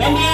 Amen.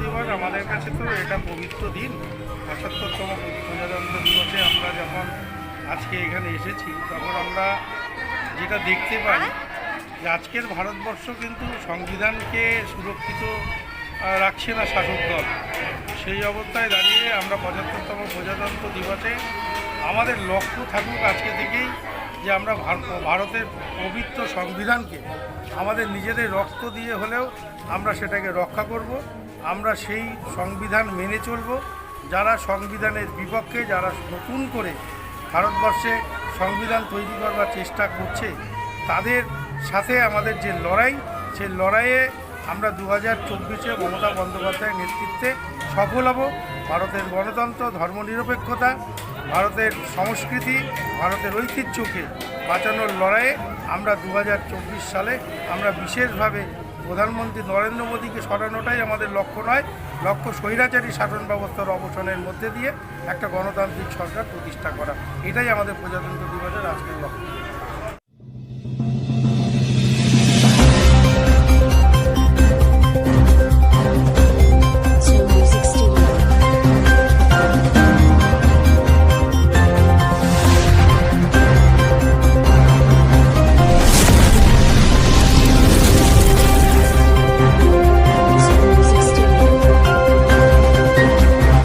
দিবস আমাদের কাছে তো এটা পবিত্র দিন দিবসে আমরা যখন আজকে এখানে এসেছি তখন আমরা যেটা দেখতে পাই যে আজকের ভারতবর্ষ কিন্তু সংবিধানকে সুরক্ষিত রাখছে না শাসক দল সেই অবস্থায় দাঁড়িয়ে আমরা পঁচাত্তরতম প্রজাতন্ত্র দিবসে আমাদের লক্ষ্য থাকুক আজকে থেকেই যে আমরা ভার- ভারতের পবিত্র সংবিধানকে আমাদের নিজেদের রক্ত দিয়ে হলেও আমরা সেটাকে রক্ষা করব। আমরা সেই সংবিধান মেনে চলব। যারা সংবিধানের বিপক্ষে, যারা নতুন করে ভারতবর্ষে সংবিধান তৈরি করবার চেষ্টা করছে, তাদের সাথে আমাদের যে লড়াই, সেই লড়াইয়ে আমরা দু হাজার চব্বিশে মমতা বন্দ্যোপাধ্যায়ের নেতৃত্বে সফল হব। ভারতের গণতন্ত্র, ধর্মনিরপেক্ষতা, ভারতের সংস্কৃতি, ভারতের ঐতিহ্যকে বাঁচানোর লড়াইয়ে আমরা দু হাজার চব্বিশ সালে আমরা বিশেষভাবে প্রধানমন্ত্রী নরেন্দ্র মোদীকে সরানোটাই আমাদের লক্ষ্য নয়। লক্ষ্য স্বৈরাচারী শাসন ব্যবস্থার অবসানের মধ্যে দিয়ে একটা গণতান্ত্রিক সরকার প্রতিষ্ঠা করা। এটাই আমাদের প্রজাতন্ত্র দিবসের আজকের লক্ষ্য।